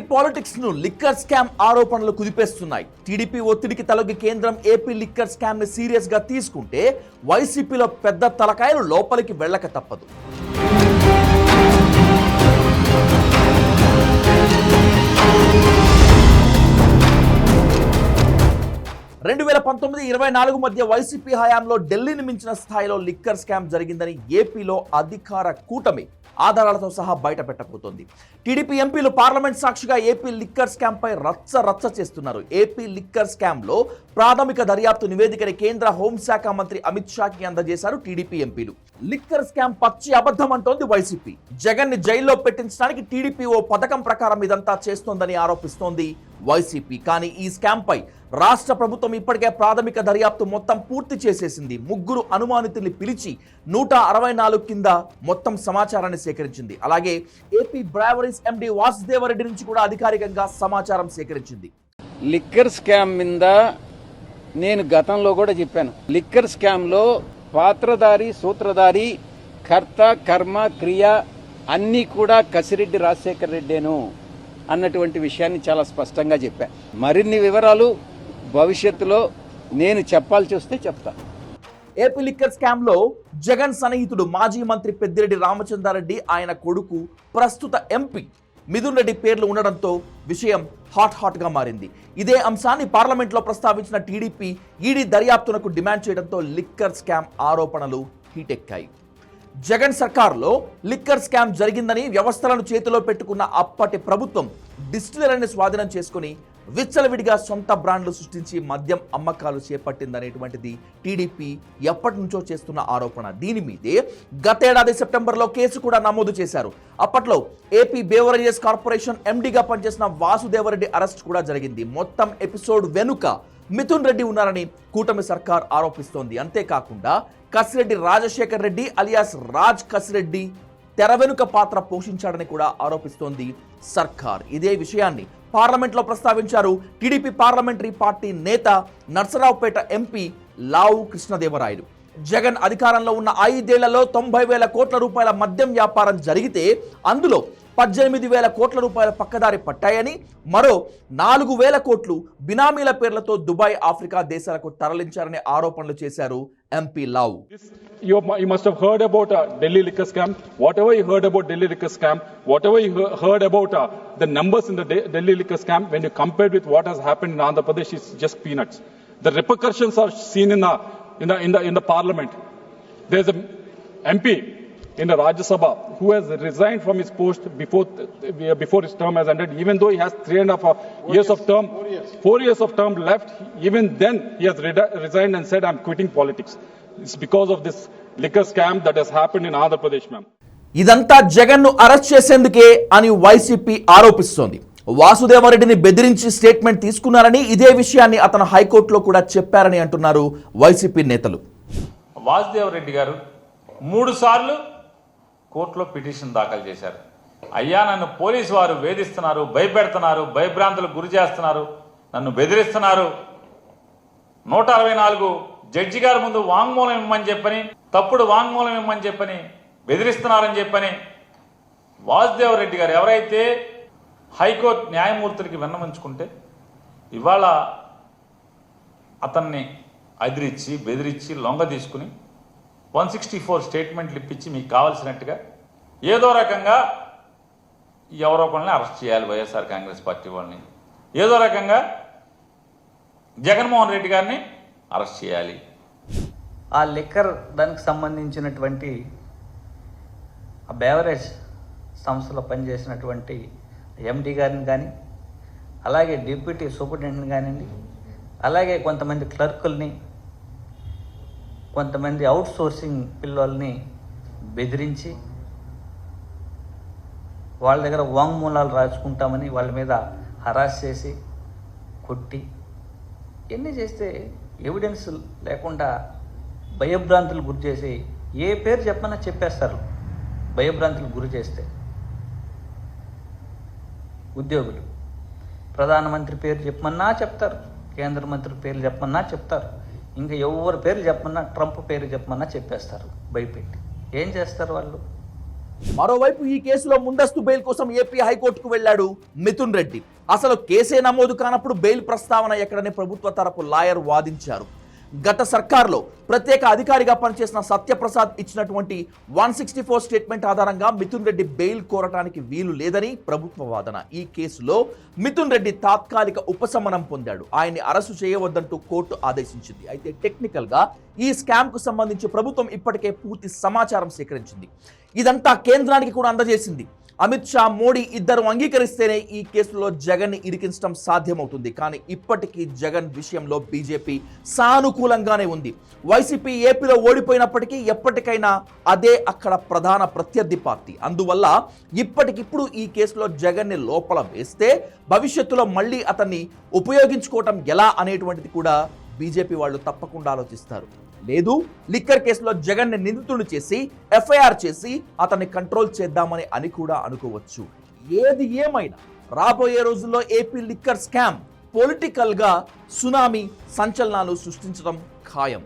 AP పాలిటిక్స్ను liquor scam ఆరోపణలు కుదిపేస్తున్నాయి. TDP ఒత్తిడికి తలొగ్గి కేంద్రం ఏపీ లిక్కర్ స్కామ్ని సీరియస్గా తీసుకుంటే వైసీపీలో పెద్ద తలకాయలు లోపలికి వెళ్ళక తప్పదు. రెండు వేల పంతొమ్మిది ఇరవై నాలుగు మధ్య వైసీపీ హయాంలో ఢిల్లీని మించిన స్థాయిలో లిక్కర్ స్కామ్ జరిగిందని ఏపీలో అధికార కూటమి ఆధారాలతో సహా బయట పెట్టబోతోంది టీడీపీ ఎంపీలు పార్లమెంట్ సాక్షిగా ఏపీ లిక్కర్ స్కామ్ పై రచ్చ రచ్చ చేస్తున్నారు. ఏపీ లిక్కర్ స్కామ్లో ప్రాథమిక దర్యాప్తు నివేదికని కేంద్ర హోంశాఖ మంత్రి అమిత్ షాకి అందజేశారు టీడీపీ ఎంపీలు. లిక్కర్ స్కామ్ పచ్చి అబద్ధం అంటోంది వైసీపీ. జగన్ని జైల్లో పెట్టించడానికి టీడీపీ ఓ పథకం ప్రకారం ఇదంతా చేస్తోందని ఆరోపిస్తోంది వైసీపీ. కానీ ఈ స్కామ్పై రాష్ట్ర ప్రభుత్వం ఇప్పటికే ప్రాథమిక దర్యాప్తు మొత్తం పూర్తి చేసేసింది. ముగ్గురు అనుమానితుల్ని పిలిచి నూట అరవై నాలుగు కింద మొత్తం సమాచారాన్ని సేకరించింది. అలాగే ఏపీ బ్రావరీస్ ఎండి వాసుదేవరెడ్డి నుంచి కూడా అధికారికంగా సమాచారం సేకరించింది. లిక్కర్ స్కామ్ మీద నేను గతంలో కూడా చెప్పాను. లిక్కర్ స్కామ్లో పాత్రధారి సూత్రధారి కర్త కర్మ క్రియ అన్నీ కూడా కసిరెడ్డి రాజశేఖర్ రెడ్డేను అన్నటువంటి విషయాన్ని చాలా స్పష్టంగా చెప్పా. మరిన్ని వివరాలు భవిష్యత్తులో నేను చెప్పాల్సి వస్తే చెప్తాను ఏపీ లిక్కర్ స్కామ్లో జగన్ సన్నిహితుడు మాజీ మంత్రి పెద్దిరెడ్డి రామచంద్రారెడ్డి ఆయన కొడుకు ప్రస్తుత ఎంపీ మిథున్ రెడ్డి పేర్లు ఉండడంతో విషయం హాట్ హాట్గా మారింది. ఇదే అంశాన్ని పార్లమెంట్లో ప్రస్తావించిన టీడీపీ ఈడీ దర్యాప్తునకు డిమాండ్ చేయడంతో లిక్కర్ స్కామ్ ఆరోపణలు హీటెక్కాయి. జగన్ సర్కార్లో లిక్కర్ స్కామ్ జరిగిందని వ్యవస్థలను చేతిలో పెట్టుకున్న అప్పటి ప్రభుత్వం డిస్టిలరీని స్వాధీనం చేసుకుని విచ్చలవిడిగా సొంత బ్రాండ్లు సృష్టించి మద్యం అమ్మకాలు చేపట్టిందనేటువంటిది టీడీపీ ఎప్పటి నుంచో చేస్తున్న ఆరోపణ. దీని మీదే గతేడాది సెప్టెంబర్లో కేసు కూడా నమోదు చేశారు. అప్పట్లో ఏపీ బేవరేజెస్ కార్పొరేషన్ ఎండీగా పనిచేసిన వాసుదేవరెడ్డి అరెస్ట్ కూడా జరిగింది. మొత్తం ఎపిసోడ్ వెనుక మిథున్ రెడ్డి ఉన్నారని కూటమి సర్కార్ ఆరోపిస్తోంది. అంతేకాకుండా కసిరెడ్డి రాజశేఖర్ రెడ్డి అలియాస్ రాజ్ కసిరెడ్డి తెర వెనుక పాత్ర పోషించాడని కూడా ఆరోపిస్తోంది సర్కార్. ఇదే విషయాన్ని పార్లమెంట్లో ప్రస్తావించారు టీడీపీ పార్లమెంటరీ పార్టీ నేత నర్సరావుపేట ఎంపీ లావు కృష్ణదేవరాయలు. జగన్ అధికారంలో ఉన్న ఐదేళ్ళలో తొంభై వేల కోట్ల రూపాయల మద్యం వ్యాపారం జరిగితే అందులో పద్దెనిమిది వేల కోట్ల రూపాయల పక్కదారి పట్టాయని మరో నాలుగు వేల కోట్లు బినామీల పేర్లతో దుబాయ్ ఆఫ్రికా దేశాలకు తరలించారనే ఆరోపణలు చేశారు MP Lavu. You must Delhi liquor scam whatever you heard about Delhi liquor scam what heard about the numbers Delhi liquor scam when you what has just peanuts parliament MP in the Rajya Sabha who has resigned from his post before uh, before his term has ended. Even though he has three and a half uh, years, of term, four years of term left, even then he has redi- resigned and said, "I'm quitting politics." It's because of this liquor scam that has happened in Andhra Pradesh, ma'am. ఇదంతా జగన్ను arrest చేసేందుకే అని YCP ఆరోపిస్తోంది వాసుదేవరెడ్డిని బెదిరించి statement తీసుకున్నారని ఇదే విషయాన్ని అతను హైకోర్టులో కూడా చెప్పారని అంటున్నారు వైసీపీ నేతలు వాసుదేవ్ రెడ్డి గారు మూడు సార్లు కోర్టులో పిటిషన్ దాఖలు చేశారు. అయ్యా నన్ను పోలీసు వారు వేధిస్తున్నారు భయపెడుతున్నారు భయభ్రాంతులకు గురి చేస్తున్నారు నన్ను బెదిరిస్తున్నారు. నూట అరవై నాలుగు జడ్జి గారి ముందు వాంగ్మూలం ఇమ్మని చెప్పని తప్పుడు వాంగ్మూలం ఇమ్మని చెప్పని బెదిరిస్తున్నారని చెప్పని వాసుదేవ్ రెడ్డి గారు ఎవరైతే హైకోర్టు న్యాయమూర్తులకి విన్నవించుకుంటే ఇవాళ అతన్ని అదిరిచ్చి బెదిరించి లొంగ తీసుకుని వన్ సిక్స్టీ ఫోర్ స్టేట్మెంట్లు ఇప్పించి మీకు కావాల్సినట్టుగా ఏదో రకంగా ఎవరో ఒకళ్ళని అరెస్ట్ చేయాలి వైఎస్ఆర్ కాంగ్రెస్ పార్టీ వాళ్ళని. ఏదో రకంగా జగన్మోహన్ రెడ్డి గారిని అరెస్ట్ చేయాలి. ఆ లిక్కర్ దానికి సంబంధించినటువంటి ఆ బేవరేజ్ సంస్థలో పనిచేసినటువంటి ఎండి గారిని కానీ అలాగే డిప్యూటీ సూపరింటెండెంట్ కానివ్వండి అలాగే కొంతమంది క్లర్కుల్ని కొంతమంది అవుట్ సోర్సింగ్ పిల్లల్ని బెదిరించి వాళ్ళ దగ్గర వాంగ్మూలాలు రాసుకుంటామని వాళ్ళ మీద హరాస్ చేసి కొట్టి ఎన్ని చేస్తే ఎవిడెన్స్ లేకుండా భయభ్రాంతులు గురి చేసి ఏ పేరు చెప్పమన్నా చెప్పేస్తారు. భయభ్రాంతులు గురి చేస్తే. ఉద్యోగులు ప్రధానమంత్రి పేరు చెప్పమన్నా చెప్తారు కేంద్ర మంత్రి పేర్లు చెప్పమన్నా చెప్తారు. ఇంకా ఎవరి పేరు చెప్పమన్నా ట్రంప్ పేరు చెప్పమన్నా చెప్పేస్తారు భయపెట్టి. ఏం చేస్తారు వాళ్ళు? మరోవైపు ఈ కేసులో ముందస్తు బెయిల్ కోసం ఏపీ హైకోర్టుకు వెళ్ళాడు మిథున్ రెడ్డి. అసలు కేసే నమోదు కానప్పుడు బెయిల్ ప్రస్తావన ఎక్కడని ప్రభుత్వ తరపు లాయర్ వాదించారు. గత సర్కార్లో ప్రత్యేక అధికారిగా పనిచేసిన సత్యప్రసాద్ ఇచ్చినటువంటి వన్ సిక్స్టీ ఫోర్ స్టేట్మెంట్ ఆధారంగా మిథున్ రెడ్డి బెయిల్ కోరటానికి వీలు లేదని ప్రభుత్వ వాదన. ఈ కేసులో మిథున్ రెడ్డి తాత్కాలిక ఉపశమనం పొందాడు. ఆయన్ని అరెస్టు చేయవద్దంటూ కోర్టు ఆదేశించింది. అయితే టెక్నికల్గా ఈ స్కామ్కు సంబంధించి ప్రభుత్వం ఇప్పటికే పూర్తి సమాచారం సేకరించింది. ఇదంతా కేంద్రానికి కూడా అందజేసింది. అమిత్ షా మోడీ ఇద్దరు అంగీకరిస్తేనే ఈ కేసులో జగన్ని ఇరికించడం సాధ్యమవుతుంది. కానీ ఇప్పటికీ జగన్ విషయంలో బీజేపీ సానుకూలంగానే ఉంది. వైసీపీ ఏపీలో ఓడిపోయినప్పటికీ ఎప్పటికైనా అదే అక్కడ ప్రధాన ప్రత్యర్థి పార్టీ. అందువల్ల ఇప్పటికిప్పుడు ఈ కేసులో జగన్ని లోపల వేస్తే భవిష్యత్తులో మళ్ళీ అతన్ని ఉపయోగించుకోవటం ఎలా అనేటువంటిది కూడా బీజేపీ వాళ్ళు తప్పకుండా ఆలోచిస్తారు. లేదు లిక్కర్ కేసులో జగన్ని నిందితుడు చేసి ఎఫ్ఐఆర్ చేసి అతన్ని కంట్రోల్ చేద్దామని అని కూడా అనుకోవచ్చు. ఏది ఏమైనా రాబోయే రోజుల్లో ఏపీ లిక్కర్ స్కామ్ పొలిటికల్గా సునామీ సంచలనాలు సృష్టించడం ఖాయం.